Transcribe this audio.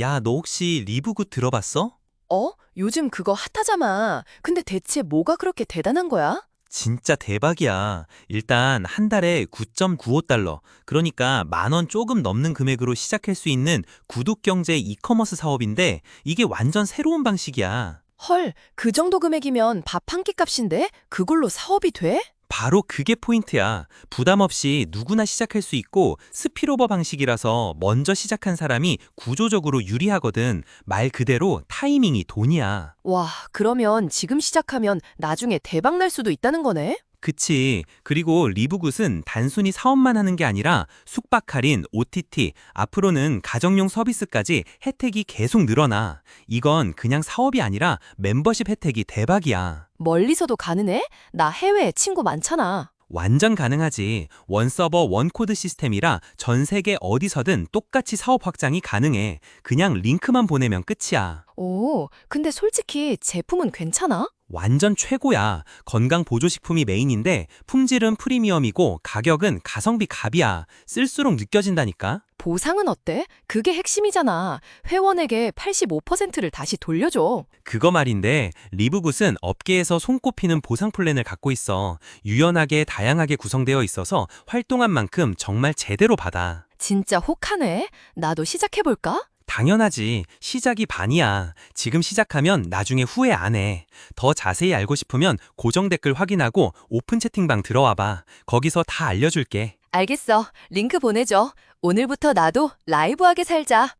야, 너 혹시 리브굿 들어봤어? 어? 요즘 그거 핫하잖아. 근데 대체 뭐가 그렇게 대단한 거야? 진짜 대박이야. 일단 한 달에 9.95달러, 그러니까 만 원 조금 넘는 금액으로 시작할 수 있는 구독경제 이커머스 사업인데 이게 완전 새로운 방식이야. 헐, 그 정도 금액이면 밥 한 끼 값인데 그걸로 사업이 돼? 바로 그게 포인트야. 부담 없이 누구나 시작할 수 있고 스피로버 방식이라서 먼저 시작한 사람이 구조적으로 유리하거든. 말 그대로 타이밍이 돈이야. 와, 그러면 지금 시작하면 나중에 대박 날 수도 있다는 거네? 그치. 그리고 리브굿은 단순히 사업만 하는 게 아니라 숙박 할인, OTT, 앞으로는 가정용 서비스까지 혜택이 계속 늘어나. 이건 그냥 사업이 아니라 멤버십 혜택이 대박이야. 멀리서도 가능해? 나 해외에 친구 많잖아. 완전 가능하지. 원 서버 원 코드 시스템이라 전 세계 어디서든 똑같이 사업 확장이 가능해. 그냥 링크만 보내면 끝이야. 오, 근데 솔직히 제품은 괜찮아? 완전 최고야. 건강 보조식품이 메인인데 품질은 프리미엄이고 가격은 가성비 갑이야. 쓸수록 느껴진다니까. 보상은 어때? 그게 핵심이잖아. 회원에게 85%를 다시 돌려줘. 그거 말인데 리브굿은 업계에서 손꼽히는 보상 플랜을 갖고 있어. 유연하게 다양하게 구성되어 있어서 활동한 만큼 정말 제대로 받아. 진짜 혹하네. 나도 시작해볼까? 당연하지. 시작이 반이야. 지금 시작하면 나중에 후회 안 해. 더 자세히 알고 싶으면 고정 댓글 확인하고 오픈 채팅방 들어와 봐. 거기서 다 알려줄게. 알겠어. 링크 보내줘. 오늘부터 나도 라이브하게 살자.